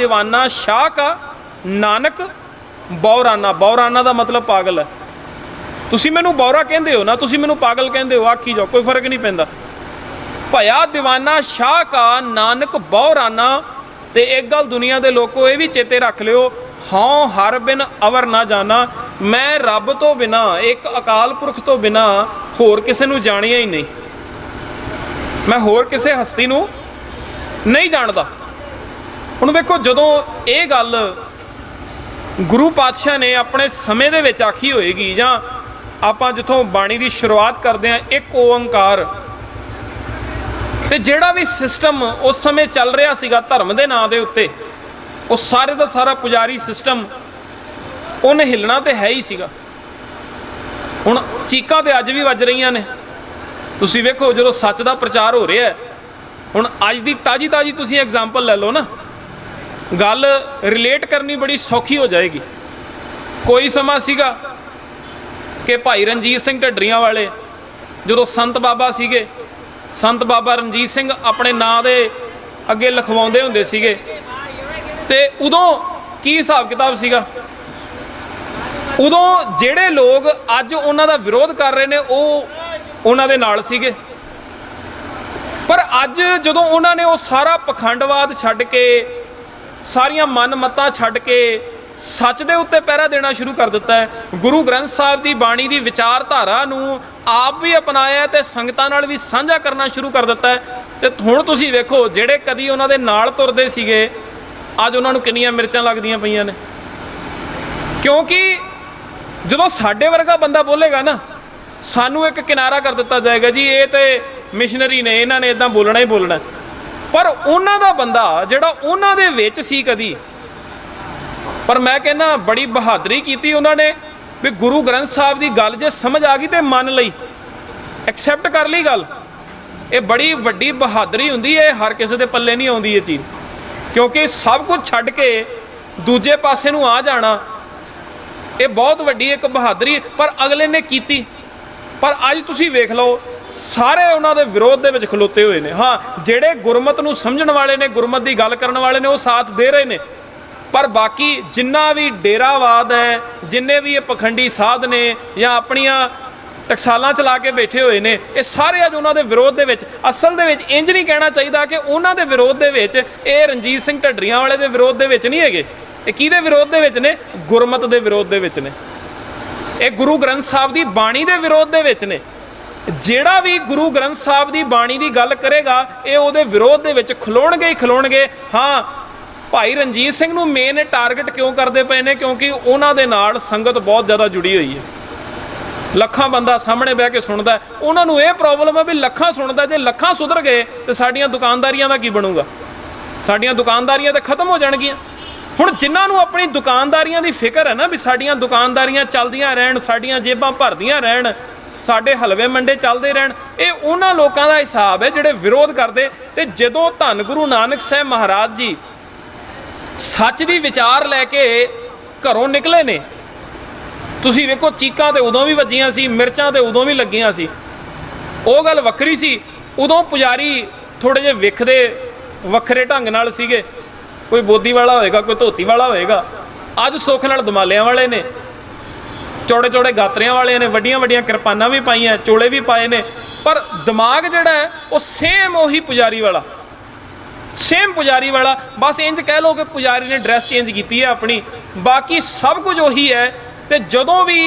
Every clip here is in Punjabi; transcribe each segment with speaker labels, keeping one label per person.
Speaker 1: ਦੀਵਾਨਾ ਸ਼ਾਹ کا ਨਾਨਕ ਬੌਰਾਨਾ। ਬੌਰਾਨਾ ਦਾ ਮਤਲਬ ਪਾਗਲ ਹੈ। ਤੁਸੀਂ ਮੈਨੂੰ ਬੌਰਾ ਕਹਿੰਦੇ ਹੋ ਨਾ, ਤੁਸੀਂ ਮੈਨੂੰ ਪਾਗਲ ਕਹਿੰਦੇ ਹੋ, ਆਖੀ ਜਾਓ, ਕੋਈ ਫ਼ਰਕ ਨਹੀਂ ਪੈਂਦਾ। ਭਇਆ ਦੀਵਾਨਾ ਸ਼ਾਹ ਕਾ ਨਾਨਕ ਬੌਰਾਨਾ, ਤੇ ਇੱਕ ਗੱਲ ਦੁਨੀਆ ਦੇ ਲੋਕੋ ਇਹ ਵੀ ਚੇਤੇ ਰੱਖ ਲਿਓ, ਹਉ ਹਰ ਬਿਨ ਅਵਰ ਨਾ ਜਾਣਾ, ਮੈਂ ਰੱਬ ਤੋਂ ਬਿਨਾ, ਇੱਕ ਅਕਾਲ ਪੁਰਖ ਤੋਂ ਬਿਨਾ ਹੋਰ ਕਿਸੇ ਨੂੰ ਜਾਣਿਆ ਹੀ ਨਹੀਂ। ਮੈਂ ਹੋਰ ਕਿਸੇ ਹਸਤੀ ਨੂੰ ਨਹੀਂ ਜਾਣਦਾ। ਹੁਣ ਵੇਖੋ, ਜਦੋਂ ਇਹ ਗੱਲ ਗੁਰੂ ਪਾਤਸ਼ਾਹ ਨੇ ਆਪਣੇ ਸਮੇਂ ਦੇ ਵਿੱਚ ਆਖੀ ਹੋਏਗੀ ਜਾਂ ਆਪਾਂ ਜਿੱਥੋਂ ਬਾਣੀ ਦੀ ਸ਼ੁਰੂਆਤ ਕਰਦੇ ਹਾਂ, ਇੱਕ ਓੰਕਾਰ। ਤੇ ਜਿਹੜਾ ਵੀ ਸਿਸਟਮ ਉਸ ਸਮੇਂ ਚੱਲ ਰਿਹਾ ਸੀਗਾ ਧਰਮ ਦੇ ਨਾਂ ਦੇ ਉੱਤੇ, ਉਹ ਸਾਰੇ ਦਾ ਸਾਰਾ ਪੁਜਾਰੀ ਸਿਸਟਮ ਉਹਨੇ ਹਿੱਲਣਾ ਤੇ ਹੈ ਹੀ ਸੀਗਾ। ਹੁਣ ਚੀਕਾਂ ਤੇ ਅੱਜ ਵੀ ਵੱਜ ਰਹੀਆਂ ਨੇ। ਤੁਸੀਂ ਵੇਖੋ, ਜਦੋਂ ਸੱਚ ਦਾ ਪ੍ਰਚਾਰ ਹੋ ਰਿਹਾ ਹੁਣ ਅੱਜ ਦੀ ਤਾਜੀ ਤਾਜੀ ਤੁਸੀਂ ਐਗਜ਼ਾਮਪਲ ਲੈ ਲਓ ਨਾ। ਗੱਲ ਰਿਲੇਟ ਕਰਨੀ ਬੜੀ ਸੌਖੀ ਹੋ ਜਾਏਗੀ। ਕੋਈ ਸਮਾਂ ਸੀਗਾ ਕਿ ਭਾਈ ਰਣਜੀਤ ਸਿੰਘ ਢੱਡਰੀਆਂ ਵਾਲੇ ਜਦੋਂ ਸੰਤ ਬਾਬਾ ਸੀਗੇ, ਸੰਤ ਬਾਬਾ ਰਣਜੀਤ ਸਿੰਘ ਆਪਣੇ ਨਾਂ ਦੇ ਅੱਗੇ ਲਿਖਵਾਉਂਦੇ ਹੁੰਦੇ ਸੀਗੇ ਤੇ ਉਦੋਂ ਕੀ ਹਿਸਾਬ ਕਿਤਾਬ ਸੀਗਾ? ਉਦੋਂ ਜਿਹੜੇ ਲੋਕ ਅੱਜ ਉਹਨਾਂ ਦਾ ਵਿਰੋਧ ਕਰ ਰਹੇ ਨੇ, ਉਹ ਉਹਨਾਂ ਦੇ ਨਾਲ ਸੀਗੇ। ਪਰ ਅੱਜ ਜਦੋਂ ਉਹਨਾਂ ਨੇ ਉਹ ਸਾਰਾ ਪਖੰਡਵਾਦ ਛੱਡ ਕੇ ਸਾਰੀਆਂ ਮਨਮਤਾਂ ਛੱਡ ਕੇ ਸੱਚ ਦੇ ਉੱਤੇ ਪਹਿਰਾ ਦੇਣਾ ਸ਼ੁਰੂ ਕਰ ਦਿੱਤਾ ਹੈ। ਗੁਰੂ ਗ੍ਰੰਥ ਸਾਹਿਬ ਦੀ ਬਾਣੀ ਦੀ ਵਿਚਾਰਧਾਰਾ ਨੂੰ ਆਪ ਵੀ ਅਪਣਾਇਆ ਤੇ ਸੰਗਤਾਂ ਨਾਲ ਵੀ ਸਾਂਝਾ ਕਰਨਾ ਸ਼ੁਰੂ ਕਰ ਦਿੱਤਾ ਹੈ। ਤੇ ਹੁਣ ਤੁਸੀਂ ਵੇਖੋ, ਜਿਹੜੇ ਕਦੀ ਉਹਨਾਂ ਦੇ ਨਾਲ ਤੁਰਦੇ ਸੀਗੇ, ਅੱਜ ਉਹਨਾਂ ਨੂੰ ਕਿੰਨੀਆਂ ਮਿਰਚਾਂ ਲੱਗਦੀਆਂ ਪਈਆਂ ਨੇ। ਕਿਉਂਕਿ ਜਦੋਂ ਸਾਡੇ ਵਰਗਾ ਬੰਦਾ ਬੋਲੇਗਾ ਨਾ, ਸਾਨੂੰ ਇੱਕ ਕਿਨਾਰਾ ਕਰ ਦਿੱਤਾ ਜਾਏਗਾ ਜੀ, ਇਹ ਤੇ ਮਿਸ਼ਨਰੀ ਨੇ, ਇਹਨਾਂ ਨੇ ਇਦਾਂ ਬੋਲਣਾ ਹੀ ਬੋਲਣਾ ਪਰ ਉਹਨਾਂ ਦਾ ਬੰਦਾ ਜਿਹੜਾ ਉਹਨਾਂ ਦੇ ਵਿੱਚ ਸੀ ਕਦੀ, ਪਰ ਮੈਂ ਕਹਿੰਨਾ ਬੜੀ ਬਹਾਦਰੀ ਕੀਤੀ ਉਹਨਾਂ ਨੇ ਵੀ ਗੁਰੂ ਗ੍ਰੰਥ ਸਾਹਿਬ ਦੀ ਗੱਲ ਜੇ ਸਮਝ ਆ ਗਈ ਤੇ ਮੰਨ ਲਈ ਐਕਸੈਪਟ ਕਰ ਲਈ ਗੱਲ। ਇਹ ਬੜੀ ਵੱਡੀ ਬਹਾਦਰੀ ਹੁੰਦੀ ਹੈ, ਇਹ ਹਰ ਕਿਸੇ ਦੇ ਪੱਲੇ ਨਹੀਂ ਆਉਂਦੀ ਇਹ ਚੀਜ਼। ਕਿਉਂਕਿ ਸਭ ਕੁਝ ਛੱਡ ਕੇ ਦੂਜੇ ਪਾਸੇ ਨੂੰ ਆ ਜਾਣਾ, ਇਹ ਬਹੁਤ ਵੱਡੀ ਇੱਕ ਬਹਾਦਰੀ ਪਰ ਅਗਲੇ ਨੇ ਕੀਤੀ। ਪਰ ਅੱਜ ਤੁਸੀਂ ਵੇਖ ਲਓ ਸਾਰੇ ਉਹਨਾਂ ਦੇ ਵਿਰੋਧ ਦੇ ਵਿੱਚ ਖਲੋਤੇ ਹੋਏ ਨੇ। ਹਾਂ, ਜਿਹੜੇ ਗੁਰਮਤ ਨੂੰ ਸਮਝਣ ਵਾਲੇ ਨੇ, ਗੁਰਮਤ ਦੀ ਗੱਲ ਕਰਨ ਵਾਲੇ ਨੇ, ਉਹ ਸਾਥ ਦੇ ਰਹੇ ਨੇ। ਪਰ ਬਾਕੀ ਜਿੰਨਾ ਵੀ ਡੇਰਾਵਾਦ ਹੈ, ਜਿੰਨੇ ਵੀ ਇਹ ਪਖੰਡੀ ਸਾਧ ਨੇ ਜਾਂ ਆਪਣੀਆਂ ਟਕਸਾਲਾਂ ਚਲਾ ਕੇ ਬੈਠੇ ਹੋਏ ਨੇ, ਇਹ ਸਾਰੇ ਅੱਜ ਉਹਨਾਂ ਦੇ ਵਿਰੋਧ ਦੇ ਵਿੱਚ, ਅਸਲ ਦੇ ਵਿੱਚ ਇੰਜ ਨਹੀਂ ਕਹਿਣਾ ਚਾਹੀਦਾ ਕਿ ਉਹਨਾਂ ਦੇ ਵਿਰੋਧ ਦੇ ਵਿੱਚ ਇਹ ਰਣਜੀਤ ਸਿੰਘ ਢੱਡਰੀਆਂ ਵਾਲੇ ਦੇ ਵਿਰੋਧ ਦੇ ਵਿੱਚ ਨਹੀਂ ਹੈਗੇ। ਇਹ ਕਿਹਦੇ ਵਿਰੋਧ ਦੇ ਵਿੱਚ ਨੇ? ਗੁਰਮਤ ਦੇ ਵਿਰੋਧ ਦੇ ਵਿੱਚ ਨੇ। ਇਹ ਗੁਰੂ ਗ੍ਰੰਥ ਸਾਹਿਬ ਦੀ ਬਾਣੀ ਦੇ ਵਿਰੋਧ ਦੇ ਵਿੱਚ ਨੇ। ਜਿਹੜਾ ਵੀ ਗੁਰੂ ਗ੍ਰੰਥ ਸਾਹਿਬ ਦੀ ਬਾਣੀ ਦੀ ਗੱਲ ਕਰੇਗਾ, ਇਹ ਉਹਦੇ ਵਿਰੋਧ ਦੇ ਵਿੱਚ ਖਲੋਣਗੇ ਹੀ ਖਲੋਣਗੇ। ਹਾਂ, ਭਾਈ ਰਣਜੀਤ ਸਿੰਘ ਨੂੰ ਮੇਨ ਟਾਰਗੇਟ ਕਿਉਂ ਕਰਦੇ ਪਏ ਨੇ? ਕਿਉਂਕਿ ਉਹਨਾਂ ਦੇ ਨਾਲ ਸੰਗਤ ਬਹੁਤ ਜ਼ਿਆਦਾ ਜੁੜੀ ਹੋਈ ਹੈ। ਲੱਖਾਂ ਬੰਦਾ ਸਾਹਮਣੇ ਬਹਿ ਕੇ ਸੁਣਦਾ ਉਹਨਾਂ ਨੂੰ ਇਹ ਪ੍ਰੋਬਲਮ ਹੈ ਵੀ ਲੱਖਾਂ ਸੁਣਦਾ, ਜੇ ਲੱਖਾਂ ਸੁਧਰ ਗਏ, ਤੇ ਸਾਡੀਆਂ ਦੁਕਾਨਦਾਰੀਆਂ ਦਾ ਕੀ ਬਣੂਗਾ? ਸਾਡੀਆਂ ਦੁਕਾਨਦਾਰੀਆਂ ਤਾਂ ਖਤਮ ਹੋ ਜਾਣਗੀਆਂ। ਹੁਣ ਜਿਨ੍ਹਾਂ ਨੂੰ ਆਪਣੀ ਦੁਕਾਨਦਾਰੀਆਂ ਦੀ ਫਿਕਰ ਹੈ ਨਾ ਵੀ ਸਾਡੀਆਂ ਦੁਕਾਨਦਾਰੀਆਂ ਚੱਲਦੀਆਂ ਰਹਿਣ, ਸਾਡੀਆਂ ਜੇਬਾਂ ਭਰਦੀਆਂ ਰਹਿਣ ਸਾਡੇ ਹਲਵੇ ਮੰਡੇ ਚੱਲਦੇ ਰਹਿਣ। ਇਹ ਉਹਨਾਂ ਲੋਕਾਂ ਦਾ ਹਿਸਾਬ ਹੈ ਜਿਹੜੇ ਵਿਰੋਧ ਕਰਦੇ। ਤੇ ਜਦੋਂ ਧੰਨ ਗੁਰੂ ਨਾਨਕ ਸਾਹਿਬ ਮਹਾਰਾਜ ਜੀ ਸੱਚ ਦੀ ਵਿਚਾਰ ਲੈ ਕੇ ਘਰੋਂ ਨਿਕਲੇ ਨੇ, ਤੁਸੀਂ ਵੇਖੋ ਚੀਕਾਂ ਤੇ ਉਦੋਂ ਵੀ ਵੱਜੀਆਂ ਸੀ, ਮਿਰਚਾਂ ਤੇ ਉਦੋਂ ਵੀ ਲੱਗੀਆਂ ਸੀ। ਉਹ ਗੱਲ ਵੱਖਰੀ ਸੀ। ਉਦੋਂ ਪੁਜਾਰੀ ਥੋੜੇ ਜਿਹੇ ਵਿਖਦੇ, ਵੱਖਰੇ ਢੰਗ ਨਾਲ ਸੀਗੇ। ਕੋਈ ਬੋਦੀ ਵਾਲਾ ਹੋਏਗਾ, ਕੋਈ ਧੋਤੀ ਵਾਲਾ ਹੋਏਗਾ। ਅੱਜ ਸੁੱਖ ਨਾਲ ਦਮਾਲਿਆਂ ਵਾਲੇ ਨੇ। ਚੌੜੇ ਚੌੜੇ ਗਾਤਰਿਆਂ ਵਾਲੇ ਨੇ ਵੱਡੀਆਂ ਵੱਡੀਆਂ ਕਿਰਪਾਨਾਂ ਵੀ ਪਾਈਆਂ, ਚੋਲੇ ਵੀ ਪਾਏ ਨੇ। ਪਰ ਦਿਮਾਗ ਜਿਹੜਾ ਹੈ, ਉਹ ਸੇਮ ਉਹੀ ਪੁਜਾਰੀ ਵਾਲਾ। ਸੇਮ ਪੁਜਾਰੀ ਵਾਲਾ। ਬਸ ਇੰਜ ਕਹਿ ਲਓ ਕਿ ਪੁਜਾਰੀ ਨੇ ਡਰੈਸ ਚੇਂਜ ਕੀਤੀ ਹੈ ਆਪਣੀ। ਬਾਕੀ ਸਭ ਕੁਝ ਉਹੀ ਹੈ ਤੇ ਜਦੋਂ ਵੀ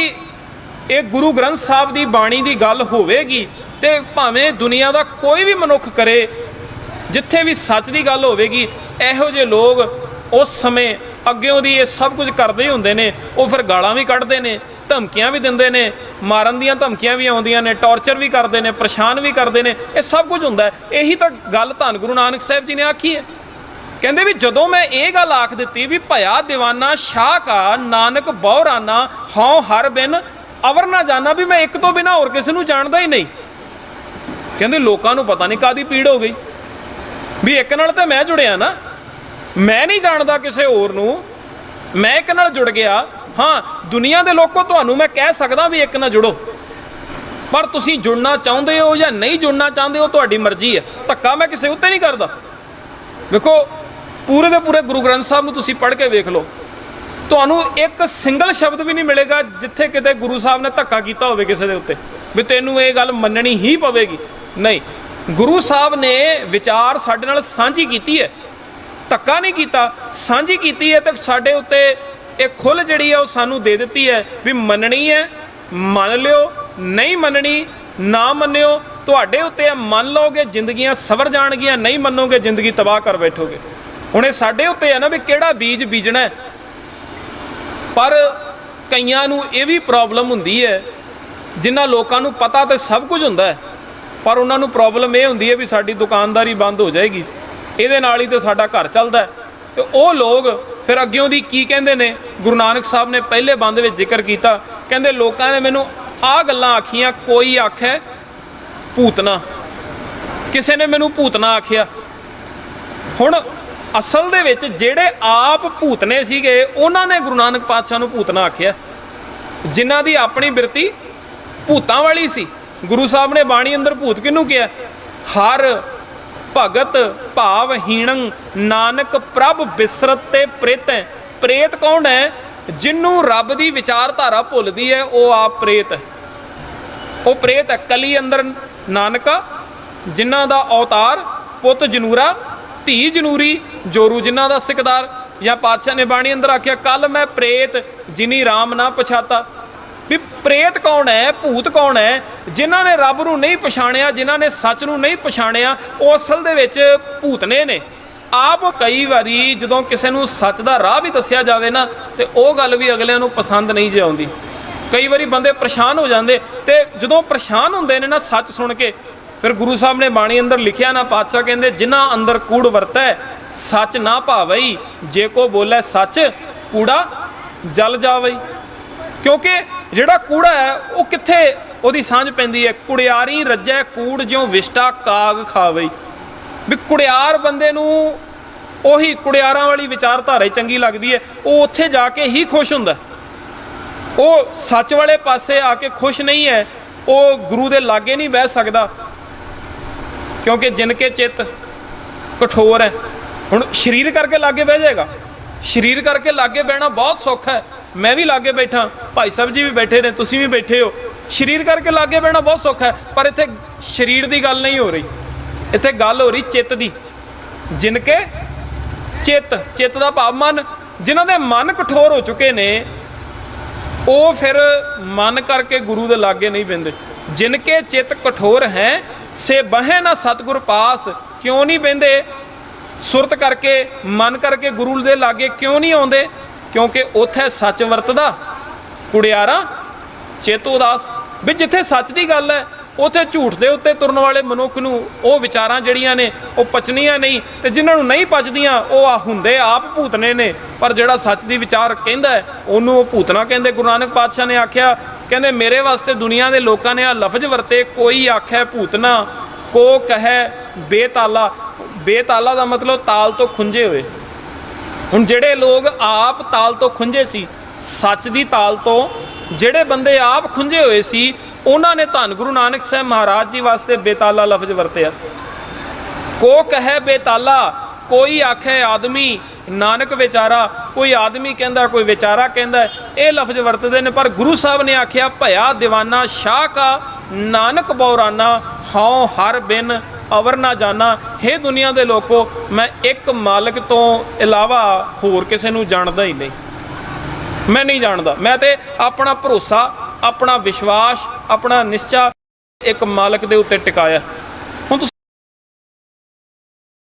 Speaker 1: ਇਹ ਗੁਰੂ ਗ੍ਰੰਥ ਸਾਹਿਬ ਦੀ ਬਾਣੀ ਦੀ ਗੱਲ ਹੋਵੇਗੀ ਤੇ ਭਾਵੇਂ ਦੁਨੀਆ ਦਾ ਕੋਈ ਵੀ ਮਨੁੱਖ ਕਰੇ, ਜਿੱਥੇ ਵੀ ਸੱਚ ਦੀ ਗੱਲ ਹੋਵੇਗੀ, ਇਹੋ ਜਿਹੇ ਲੋਕ ਉਸ ਸਮੇਂ ਅੱਗਿਓਂ ਦੀ ਇਹ ਸਭ ਕੁਝ ਕਰਦੇ ਹੀ ਹੁੰਦੇ ਨੇ, ਉਹ ਫਿਰ ਗਾਲਾਂ ਵੀ ਕੱਢਦੇ ਨੇ, ਧਮਕੀਆਂ ਵੀ ਦਿੰਦੇ ਨੇ, ਮਾਰਨ ਦੀਆਂ ਧਮਕੀਆਂ ਵੀ ਆਉਂਦੀਆਂ ਨੇ, ਟੌਰਚਰ ਵੀ ਕਰਦੇ ਨੇ, ਪਰੇਸ਼ਾਨ ਵੀ ਕਰਦੇ ਨੇ, ਇਹ ਸਭ ਕੁਝ ਹੁੰਦਾ ਇਹੀ ਤਾਂ ਗੱਲ ਧੰਨ ਗੁਰੂ ਨਾਨਕ ਸਾਹਿਬ ਜੀ ਨੇ ਆਖੀ ਹੈ। ਕਹਿੰਦੇ ਵੀ ਜਦੋਂ ਮੈਂ ਇਹ ਗੱਲ ਆਖ ਦਿੱਤੀ ਵੀ ਭਇਆ دیਵਾਨਾ ਸ਼ਾਹ ਕਾ ਨਾਨਕ ਬੌਰਾਨਾ ਹਉ, ਹਰ ਬਿਨ, ਅਵਰ ਨਾ ਜਾਣਾ ਵੀ ਮੈਂ ਇੱਕ ਤੋਂ ਬਿਨਾ ਹੋਰ ਕਿਸੇ ਨੂੰ ਜਾਣਦਾ ਹੀ ਨਹੀਂ। ਕਹਿੰਦੇ ਲੋਕਾਂ ਨੂੰ ਪਤਾ ਨਹੀਂ ਕਾਦੀ ਪੀੜ ਹੋ ਗਈ। ਵੀ ਇੱਕ ਨਾਲ ਤਾਂ ਮੈਂ ਜੁੜਿਆ ਨਾ। ਮੈਂ ਨਹੀਂ ਜਾਣਦਾ ਕਿਸੇ ਹੋਰ ਨੂੰ। ਮੈਂ ਇੱਕ ਨਾਲ ਜੁੜ ਗਿਆ। ਹਾਂ, ਦੁਨੀਆ ਦੇ ਲੋਕੋ ਤੁਹਾਨੂੰ ਮੈਂ ਕਹਿ ਸਕਦਾ ਵੀ ਇੱਕ ਨਾਲ ਜੁੜੋ। ਪਰ ਤੁਸੀਂ ਜੁੜਨਾ ਚਾਹੁੰਦੇ ਹੋ ਜਾਂ ਨਹੀਂ ਜੁੜਨਾ ਚਾਹੁੰਦੇ ਹੋ, ਤੁਹਾਡੀ ਮਰਜ਼ੀ ਹੈ। ਧੱਕਾ ਮੈਂ ਕਿਸੇ ਉੱਤੇ ਨਹੀਂ ਕਰਦਾ। ਵੇਖੋ, ਪੂਰੇ ਦੇ ਪੂਰੇ ਗੁਰੂ ਗ੍ਰੰਥ ਸਾਹਿਬ ਨੂੰ ਤੁਸੀਂ ਪੜ੍ਹ ਕੇ ਵੇਖ ਲਓ। ਤੁਹਾਨੂੰ ਇੱਕ ਸਿੰਗਲ ਸ਼ਬਦ ਵੀ ਨਹੀਂ ਮਿਲੇਗਾ ਜਿੱਥੇ ਕਿਤੇ ਗੁਰੂ ਸਾਹਿਬ ਨੇ ਧੱਕਾ ਕੀਤਾ ਹੋਵੇ ਕਿਸੇ ਦੇ ਉੱਤੇ। ਵੀ ਤੈਨੂੰ ਇਹ ਗੱਲ ਮੰਨਣੀ ਹੀ ਪਵੇਗੀ। ਨਹੀਂ, ਗੁਰੂ ਸਾਹਿਬ ਨੇ ਵਿਚਾਰ ਸਾਡੇ ਨਾਲ ਸਾਂਝੀ ਕੀਤੀ ਹੈ। ਧੱਕਾ ਨਹੀਂ ਕੀਤਾ, ਸਾਂਝੀ ਕੀਤੀ ਹੈ ਤਾਂ ਸਾਡੇ ਉੱਤੇ ਇਹ ਖੁੱਲ ਜਿਹੜੀ ਹੈ ਉਹ ਸਾਨੂੰ ਦੇ ਦਿੱਤੀ ਹੈ ਵੀ ਮੰਨਣੀ ਹੈ, ਮੰਨ ਲਿਓ, ਨਹੀਂ ਮੰਨਣੀ, ਨਾ ਮੰਨਿਓ, ਤੁਹਾਡੇ ਉੱਤੇ ਹੈ ਮੰਨ ਲਓਗੇ, ਜ਼ਿੰਦਗੀਆਂ ਸਵਰ ਜਾਣਗੀਆਂ, ਨਹੀਂ ਮੰਨੋਗੇ, ਜ਼ਿੰਦਗੀ ਤਬਾਹ ਕਰ ਬੈਠੋਗੇ। ਹੁਣ ਇਹ ਸਾਡੇ ਉੱਤੇ ਹੈ ਨਾ ਵੀ ਕਿਹੜਾ ਬੀਜ ਬੀਜਣਾ ਪਰ ਕਈਆਂ ਨੂੰ ਇਹ ਵੀ ਪ੍ਰੋਬਲਮ ਹੁੰਦੀ ਹੈ, ਜਿਨ੍ਹਾਂ ਲੋਕਾਂ ਨੂੰ ਪਤਾ ਤੇ ਸਭ ਕੁਝ ਹੁੰਦਾ ਹੈ, ਪਰ ਉਹਨਾਂ ਨੂੰ ਪ੍ਰੋਬਲਮ ਇਹ ਹੁੰਦੀ ਹੈ ਵੀ ਸਾਡੀ ਦੁਕਾਨਦਾਰੀ ਬੰਦ ਹੋ ਜਾਏਗੀ। ਇਹਦੇ ਨਾਲ ਹੀ ਤੇ ਸਾਡਾ ਘਰ ਚੱਲਦਾ ਹੈ। ਤੇ ਉਹ ਲੋਕ ਫਿਰ ਅੱਗਿਓਂ ਦੀ ਕੀ ਕਹਿੰਦੇ ਨੇ? ਗੁਰੂ ਨਾਨਕ ਸਾਹਿਬ ਨੇ ਪਹਿਲੇ ਬੰਦ ਵਿੱਚ ਜ਼ਿਕਰ ਕੀਤਾ। ਕਹਿੰਦੇ ਲੋਕਾਂ ਨੇ ਮੈਨੂੰ ਆਹ ਗੱਲਾਂ ਆਖੀਆਂ, ਕੋਈ ਆਖੇ ਭੂਤਨਾ ਕਿਸੇ ਨੇ ਮੈਨੂੰ ਭੂਤਨਾ ਆਖਿਆ। ਹੁਣ ਅਸਲ ਦੇ ਵਿੱਚ ਜਿਹੜੇ ਆਪ ਭੂਤਨੇ ਸੀਗੇ, ਉਹਨਾਂ ਨੇ ਗੁਰੂ ਨਾਨਕ ਪਾਤਸ਼ਾਹ ਨੂੰ ਭੂਤਨਾ ਆਖਿਆ। ਜਿਨ੍ਹਾਂ ਦੀ ਆਪਣੀ ਬਿਰਤੀ ਭੂਤਾਂ ਵਾਲੀ ਸੀ। ਗੁਰੂ ਸਾਹਿਬ ਨੇ ਬਾਣੀ ਅੰਦਰ ਭੂਤ ਕਿਹਨੂੰ ਕਿਹਾ? ਹਰ ਭਗਤ ਭਾਵ ਹੀਣੰ, ਨਾਨਕ ਪ੍ਰਭ ਬਿਸਰਤ ਤੇ ਪ੍ਰੇਤ ਹੈ। ਪ੍ਰੇਤ ਕੌਣ ਹੈ? ਜਿੰਨੂੰ ਰੱਬ ਦੀ ਵਿਚਾਰਧਾਰਾ ਭੁੱਲਦੀ ਹੈ, ਉਹ ਆਪ ਪ੍ਰੇਤ ਹੈ। ਉਹ ਪ੍ਰੇਤ ਹੈ ਕਲੀ ਅੰਦਰ ਨਾਨਕਾ, ਜਿਨ੍ਹਾਂ ਦਾ ਅਵਤਾਰ ਪੁੱਤ ਜਨੂਰਾ, ਧੀ ਜਨੂਰੀ, ਜੋਰੂ ਜਿਨ੍ਹਾਂ ਦਾ ਸਿਕਦਾਰ, ਜਾਂ ਪਾਤਸ਼ਾਹ ਨੇ ਬਾਣੀ ਅੰਦਰ ਆਖਿਆ ਕੱਲ ਮੈਂ ਪ੍ਰੇਤ, ਜਿਨੀ RAM ਨਾ ਪਛਾਤਾ। ਵੀ ਪ੍ਰੇਤ ਕੌਣ ਹੈ, ਭੂਤ ਕੌਣ ਹੈ, ਜਿਨ੍ਹਾਂ ਨੇ ਰੱਬ ਨੂੰ ਨਹੀਂ ਪਛਾਣਿਆ, ਜਿਨ੍ਹਾਂ ਨੇ ਸੱਚ ਨੂੰ ਨਹੀਂ ਪਛਾਣਿਆ, ਉਹ ਅਸਲ ਦੇ ਵਿੱਚ ਭੂਤਨੇ ਨੇ। ਆਪ ਕਈ ਵਾਰੀ ਜਦੋਂ ਕਿਸੇ ਨੂੰ ਸੱਚ ਦਾ ਰਾਹ ਵੀ ਦੱਸਿਆ ਜਾਵੇ ਨਾ, ਤੇ ਉਹ ਗੱਲ ਵੀ ਅਗਲਿਆਂ ਨੂੰ ਪਸੰਦ ਨਹੀਂ ਜੇ ਆਉਂਦੀ। ਕਈ ਵਾਰੀ ਬੰਦੇ ਪਰੇਸ਼ਾਨ ਹੋ ਜਾਂਦੇ, ਤੇ ਜਦੋਂ ਪਰੇਸ਼ਾਨ ਹੁੰਦੇ ਨੇ ਨਾ ਸੱਚ ਸੁਣ ਕੇ, ਫਿਰ ਗੁਰੂ ਸਾਹਿਬ ਨੇ ਬਾਣੀ ਅੰਦਰ ਲਿਖਿਆ ਨਾ, ਪਾਤਸ਼ਾਹ ਕਹਿੰਦੇ, ਜਿਨ੍ਹਾਂ ਅੰਦਰ ਕੂੜ ਵਰਤੈ, ਸੱਚ ਨਾ ਭਾਵਈ, ਜੇ ਕੋ ਬੋਲੇ ਸੱਚ, ਕੂੜਾ ਜਲ ਜਾਵਈ। ਕਿਉਂਕਿ ਜਿਹੜਾ ਕੂੜਾ ਹੈ, ਉਹ ਕਿੱਥੇ ਉਹਦੀ ਸਾਂਝ ਪੈਂਦੀ ਹੈ? ਕੁੜਿਆਰੀ ਰੱਜੈ, ਕੂੜ ਜਿਉ ਵਿਸ਼ਟਾ ਕਾਗ ਖਾਵੇ ਵੀ ਕੁੜਿਆਰ ਬੰਦੇ ਨੂੰ ਉਹੀ ਕੁੜਿਆਰਾਂ ਵਾਲੀ ਵਿਚਾਰਧਾਰਾ ਹੀ ਚੰਗੀ ਲੱਗਦੀ ਹੈ। ਉਹ ਉੱਥੇ ਜਾ ਕੇ ਹੀ ਖੁਸ਼ ਹੁੰਦਾ। ਉਹ ਸੱਚ ਵਾਲੇ ਪਾਸੇ ਆ ਕੇ ਖੁਸ਼ ਨਹੀਂ ਹੈ। ਉਹ ਗੁਰੂ ਦੇ ਲਾਗੇ ਨਹੀਂ ਬਹਿ ਸਕਦਾ। ਕਿਉਂਕਿ ਜਿਨ ਕੇ ਚਿੱਤ ਕਠੋਰ ਹੈ। ਹੁਣ ਸ਼ਰੀਰ ਕਰਕੇ ਲਾਗੇ ਬਹਿ ਜਾਏਗਾ। ਸ਼ਰੀਰ ਕਰਕੇ ਲਾਗੇ ਬਹਿਣਾ ਬਹੁਤ ਸੌਖਾ ਹੈ। ਮੈਂ ਵੀ ਲਾਗੇ ਬੈਠਾ, ਭਾਈ ਸਾਹਿਬ ਜੀ ਵੀ ਬੈਠੇ ਨੇ, ਤੁਸੀਂ ਵੀ ਬੈਠੇ ਹੋ। ਸ਼ਰੀਰ ਕਰਕੇ ਲਾਗੇ ਬਹਿਣਾ ਬਹੁਤ ਸੌਖਾ ਹੈ, ਪਰ ਇੱਥੇ ਸ਼ਰੀਰ ਦੀ ਗੱਲ ਨਹੀਂ ਹੋ ਰਹੀ। ਇੱਥੇ ਗੱਲ ਹੋ ਰਹੀ ਚਿੱਤ ਦੀ। ਜਿਨ ਕੇ ਚਿੱਤ ਚਿੱਤ ਦਾ ਭਾਵ ਮਨ, ਜਿਨ੍ਹਾਂ ਦੇ ਮਨ ਕਠੋਰ ਹੋ ਚੁੱਕੇ ਨੇ, ਉਹ ਫਿਰ ਮਨ ਕਰਕੇ ਗੁਰੂ ਦੇ ਲਾਗੇ ਨਹੀਂ ਪੈਂਦੇ ਜਿਨ ਕੇ ਚਿੱਤ ਕਠੋਰ ਹੈ, ਸੇ ਬਹਿ ਨਾ ਸਤਗੁਰ ਪਾਸ, ਕਿਉਂ ਨਹੀਂ ਬਹਿੰਦੇ? ਸੁਰਤ ਕਰਕੇ, ਮਨ ਕਰਕੇ ਗੁਰੂ ਦੇ ਲਾਗੇ ਕਿਉਂ ਨਹੀਂ ਆਉਂਦੇ? ਕਿਉਂਕਿ ਉੱਥੇ ਸੱਚ ਵਰਤਦਾ ਕੁੜਿਆਰਾ ਚੇਤੋ ਦਾਸ ਵੀ ਜਿੱਥੇ ਸੱਚ ਦੀ ਗੱਲ ਹੈ, ਉੱਥੇ ਝੂਠ ਦੇ ਉੱਤੇ ਤੁਰਨ ਵਾਲੇ ਮਨੁੱਖ ਨੂੰ ਉਹ ਵਿਚਾਰਾਂ ਜਿਹੜੀਆਂ ਨੇ, ਉਹ ਪਚਣੀਆਂ ਨਹੀਂ ਤੇ ਜਿਨ੍ਹਾਂ ਨੂੰ ਨਹੀਂ ਪਚਦੀਆਂ, ਉਹ ਆ ਹੁੰਦੇ ਆਪ ਭੂਤਨੇ ਨੇ। ਪਰ ਜਿਹੜਾ ਸੱਚ ਦੀ ਵਿਚਾਰ ਕਹਿੰਦਾ ਉਹਨੂੰ ਉਹ ਭੂਤਨਾ ਕਹਿੰਦੇ। ਗੁਰੂ ਨਾਨਕ ਪਾਤਸ਼ਾਹ ਨੇ ਆਖਿਆ, ਕਹਿੰਦੇ, ਮੇਰੇ ਵਾਸਤੇ ਦੁਨੀਆ ਦੇ ਲੋਕਾਂ ਨੇ ਆ ਲਫ਼ਜ਼ ਵਰਤੇ, ਕੋਈ ਆਖੇ ਭੂਤਨਾ, ਕੋ ਕਹੈ ਬੇਤਾਲਾ। ਬੇਤਾਲਾ ਦਾ ਮਤਲਬ ਤਾਲ ਤੋਂ ਖੁੰਝੇ ਹੋਏ। ਹੁਣ ਜਿਹੜੇ ਲੋਕ ਆਪ ਤਾਲ ਤੋਂ ਖੁੰਝੇ ਸੀ, ਸੱਚ ਦੀ ਤਾਲ ਤੋਂ ਜਿਹੜੇ ਬੰਦੇ ਆਪ ਖੁੰਝੇ ਹੋਏ ਸੀ, ਉਹਨਾਂ ਨੇ ਧੰਨ ਗੁਰੂ ਨਾਨਕ ਸਾਹਿਬ ਮਹਾਰਾਜ ਜੀ ਵਾਸਤੇ ਬੇਤਾਲਾ ਲਫ਼ਜ਼ ਵਰਤਿਆ। ਕੋ ਕਹੈ ਬੇਤਾਲਾ, ਕੋਈ ਆਖੇ ਆਦਮੀ, ਨਾਨਕ ਵਿਚਾਰਾ, ਕੋਈ ਆਦਮੀ ਕਹਿੰਦਾ, ਕੋਈ ਵਿਚਾਰਾ ਕਹਿੰਦਾ, ਇਹ ਲਫ਼ਜ਼ ਵਰਤਦੇ ਨੇ, ਪਰ ਗੁਰੂ ਸਾਹਿਬ ਨੇ ਆਖਿਆ, ਭਇਆ ਦੀਵਾਨਾ ਸ਼ਾਹ ਕਾ, ਨਾਨਕ ਬੌਰਾਨਾ, ਹਉ ਹਰ ਬਿਨ ਅਵਰ ਨਾ ਜਾਣਾ हे ਦੁਨੀਆ ਦੇ ਲੋਕੋ, ਮੈਂ ਇੱਕ ਮਾਲਕ ਤੋਂ ਇਲਾਵਾ ਹੋਰ ਕਿਸੇ ਨੂੰ ਜਾਣਦਾ ਹੀ ਨਹੀਂ। ਮੈਂ ਨਹੀਂ ਜਾਣਦਾ। ਮੈਂ ਤੇ ਆਪਣਾ ਭਰੋਸਾ, ਆਪਣਾ ਵਿਸ਼ਵਾਸ, ਆਪਣਾ ਨਿਸ਼ਚਾ ਇੱਕ ਮਾਲਕ ਦੇ ਉੱਤੇ ਟਿਕਾਇਆ।